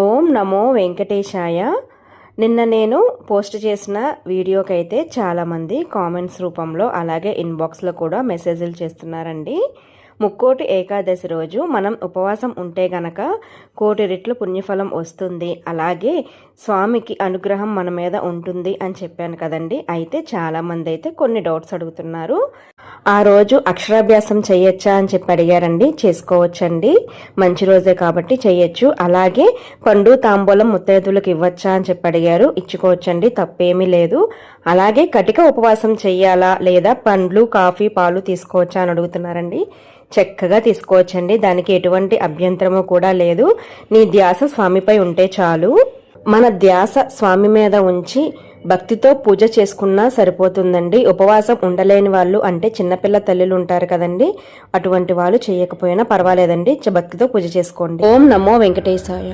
ఓం నమో వెంకటేశాయ. నిన్న నేను పోస్ట్ చేసిన వీడియోకి అయితే చాలామంది కామెంట్స్ రూపంలో అలాగే ఇన్బాక్స్లో కూడా మెసేజ్లు చేస్తున్నారండి. ముక్కోటి ఏకాదశి రోజు మనం ఉపవాసం ఉంటే గనక కోటి రెట్లు పుణ్యఫలం వస్తుంది. అలాగే స్వామికి అనుగ్రహం మన మీద ఉంటుంది అని చెప్పాను కదండి. అయితే చాలామంది అయితే కొన్ని డౌట్స్ అడుగుతున్నారు. ఆ రోజు అక్షరాభ్యాసం చేయొచ్చా అని చెప్పి అడిగారండి. చేసుకోవచ్చండి. మంచి రోజే కాబట్టి చేయొచ్చు. అలాగే పండు తాంబూలం ముత్తైదులకు ఇవ్వచ్చా అని చెప్పి అడిగారు. ఇచ్చుకోవచ్చండి. తప్పేమీ లేదు. అలాగే కటిక ఉపవాసం చెయ్యాలా లేదా పండ్లు కాఫీ పాలు తీసుకోవచ్చా అని అడుగుతున్నారండి. చక్కగా తీసుకోవచ్చండి. దానికి ఎటువంటి అభ్యంతరము కూడా లేదు. నీ ధ్యాస స్వామిపై ఉంటే చాలు. మన ధ్యాస స్వామి మీద ఉంచి భక్తితో పూజ చేసుకున్నా సరిపోతుందండి. ఉపవాసం ఉండలేని వాళ్ళు అంటే చిన్నపిల్ల తల్లులు ఉంటారు కదండి. అటువంటి వాళ్ళు చేయకపోయినా పర్వాలేదండి. భక్తితో పూజ చేసుకోండి. ఓం నమో వెంకటేశాయ.